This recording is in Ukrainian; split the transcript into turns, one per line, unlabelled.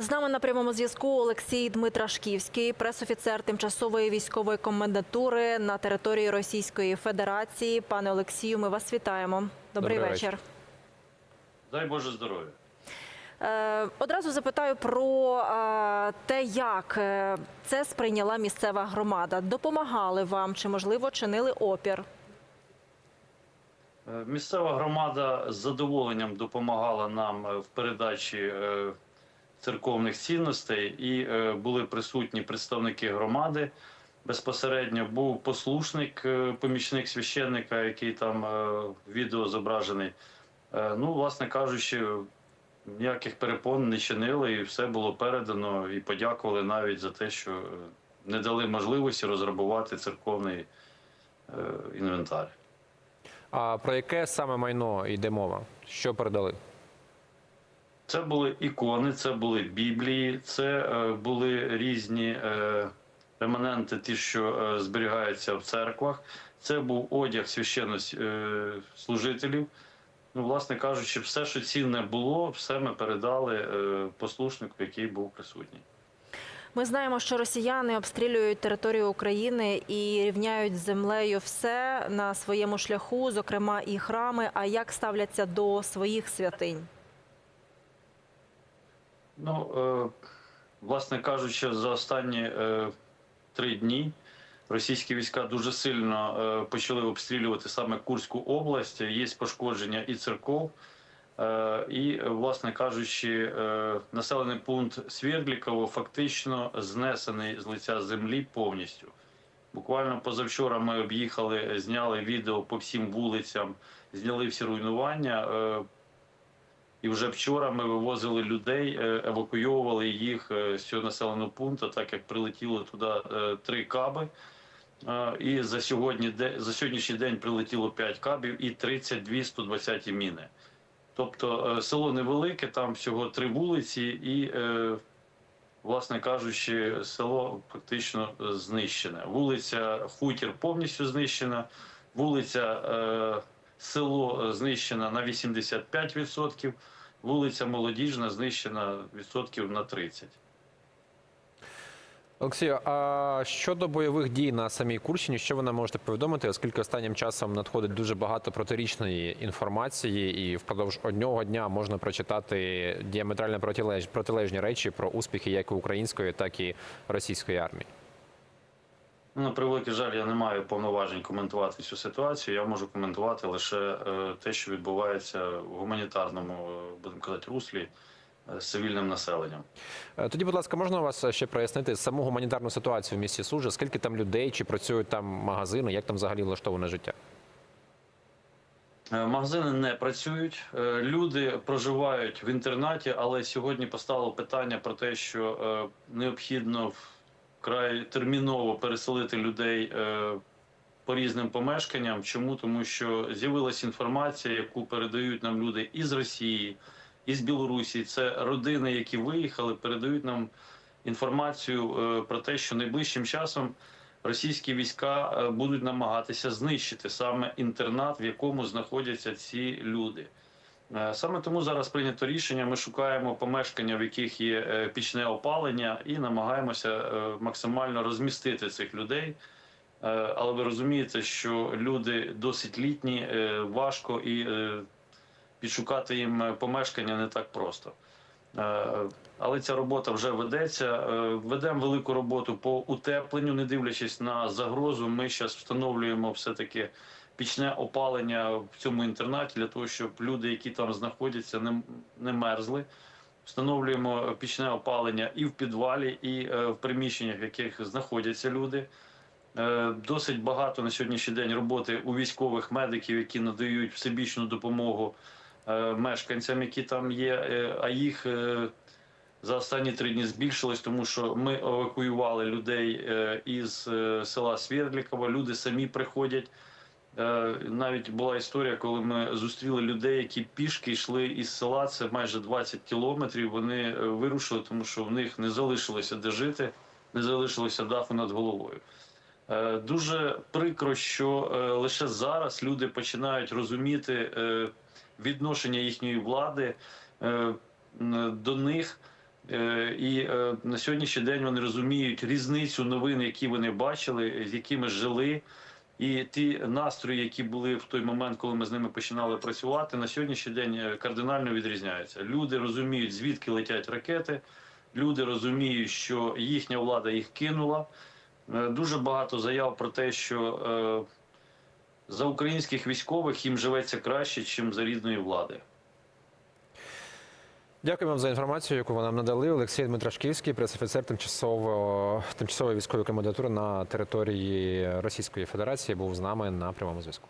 З нами на прямому зв'язку Олексій Дмитрашківський, пресофіцер тимчасової військової комендатури на території Російської Федерації. Пане Олексію, ми вас вітаємо. Добрий,
Добрий
вечір.
вечір.
Дай Боже здоров'я.
Е, одразу запитаю про е, те, як е, це сприйняла місцева громада. Допомагали вам чи можливо чинили опір?
Місцева громада з задоволенням допомагала нам в передачі церковних цінностей і е, були присутні представники громади. Безпосередньо був послушник, е, помічник священника, який там е, відео зображений. Ну, власне кажучи, ніяких перепон не чинили, і все було передано. І подякували навіть за те, що не дали можливості розграбувати церковний інвентар.
А про яке саме майно йде мова? Що передали?
Це були ікони, це були біблії, це е, були різні е, реманенти, ті, що е, зберігаються в церквах. Це був одяг священнослужителів. Ну, власне кажучи, все, що цінне було, все ми передали послушнику, який був присутній.
Ми знаємо, що росіяни обстрілюють територію України і рівняють з землею все на своєму шляху, зокрема і храми. А як ставляться до своїх святинь?
Ну, е, власне кажучи, за останні е, три дні російські війська дуже сильно е, почали обстрілювати саме Курську область. Є пошкодження і церков. Е, і, власне кажучи, е, населений пункт Свердліково фактично знесений з лиця землі повністю. Буквально позавчора ми об'їхали, зняли відео по всім вулицям, зняли всі руйнування. Е, і вже вчора ми вивозили людей, е, евакуйовували їх е, з цього населеного пункту, так як прилетіло туди е, три каби. І за сьогодні за сьогоднішній день прилетіло 5 кабів і 32 120 міни. Тобто село невелике, там всього три вулиці, і, власне кажучи, село фактично е, знищене. Вулиця Хутір повністю знищена, вулиця село е, знищена на 85%, вулиця Молодіжна знищена відсотків на 30%.
Олексію, а щодо бойових дій на самій Курщині, що ви нам можете повідомити, оскільки останнім часом надходить дуже багато протирічної інформації, і впродовж одного дня можна прочитати діаметрально протилеж- протилежні речі про успіхи як української, так і російської армії.
Ну, На превеликий жаль, я не маю повноважень коментувати цю ситуацію. Я можу коментувати лише е, те, що відбувається в гуманітарному, е, будемо казати, руслі е, з цивільним населенням.
Тоді, будь ласка, можна у вас ще прояснити саму гуманітарну ситуацію в місті Сужа? Скільки там людей, чи працюють там магазини, як там взагалі влаштоване життя?
Магазини не працюють, люди проживають в інтернаті, але сьогодні поставило питання про те, що необхідно вкрай терміново переселити людей е, по різним помешканням. Чому? Тому що з'явилася інформація, яку передають нам люди із Росії, із Білорусі. Це родини, які виїхали, передають нам інформацію е, про те, що найближчим часом російські війська е, будуть намагатися знищити саме інтернат, в якому знаходяться ці люди. Е, Саме тому зараз прийнято рішення. Ми шукаємо помешкання, в яких є е, пічне опалення, і намагаємося е, максимально розмістити цих людей. Але ви розумієте, що люди досить літні, важко і підшукати їм помешкання не так просто. Але ця робота вже ведеться. Ведемо велику роботу по утепленню, не дивлячись на загрозу. Ми зараз встановлюємо все-таки пічне опалення в цьому інтернаті для того, щоб люди, які там знаходяться, не, не мерзли. Встановлюємо пічне опалення і в підвалі, і е, в приміщеннях, в яких знаходяться люди. Е, Досить багато на сьогоднішній день роботи у військових медиків, які надають всебічну допомогу е, мешканцям, які там є, е, а їх е, за останні три дні збільшилось, тому що ми евакуювали людей е, із е, села Свердліково. Люди самі приходять. Е, Навіть була історія, коли ми зустріли людей, які пішки йшли із села. Це майже 20 кілометрів. Вони е, вирушили, тому що в них не залишилося де жити, не залишилося даху над головою. Е, Дуже прикро, що лише зараз люди починають розуміти відношення їхньої влади до них. І на сьогоднішній день вони розуміють різницю новин, які вони бачили, з якими жили. І ті настрої, які були в той момент, коли ми з ними починали працювати, на сьогоднішній день е, кардинально відрізняються. Люди розуміють, звідки летять ракети. Люди розуміють, що їхня влада їх кинула. Е, Дуже багато заяв про те, що е, за українських військових їм живеться краще, ніж за рідної влади.
Дякую вам за інформацію, яку ви нам надали. Олексій Дмитрашківський, прес-офіцер тимчасово тимчасової військової комендатури на території Російської Федерації, був з нами на прямому зв'язку.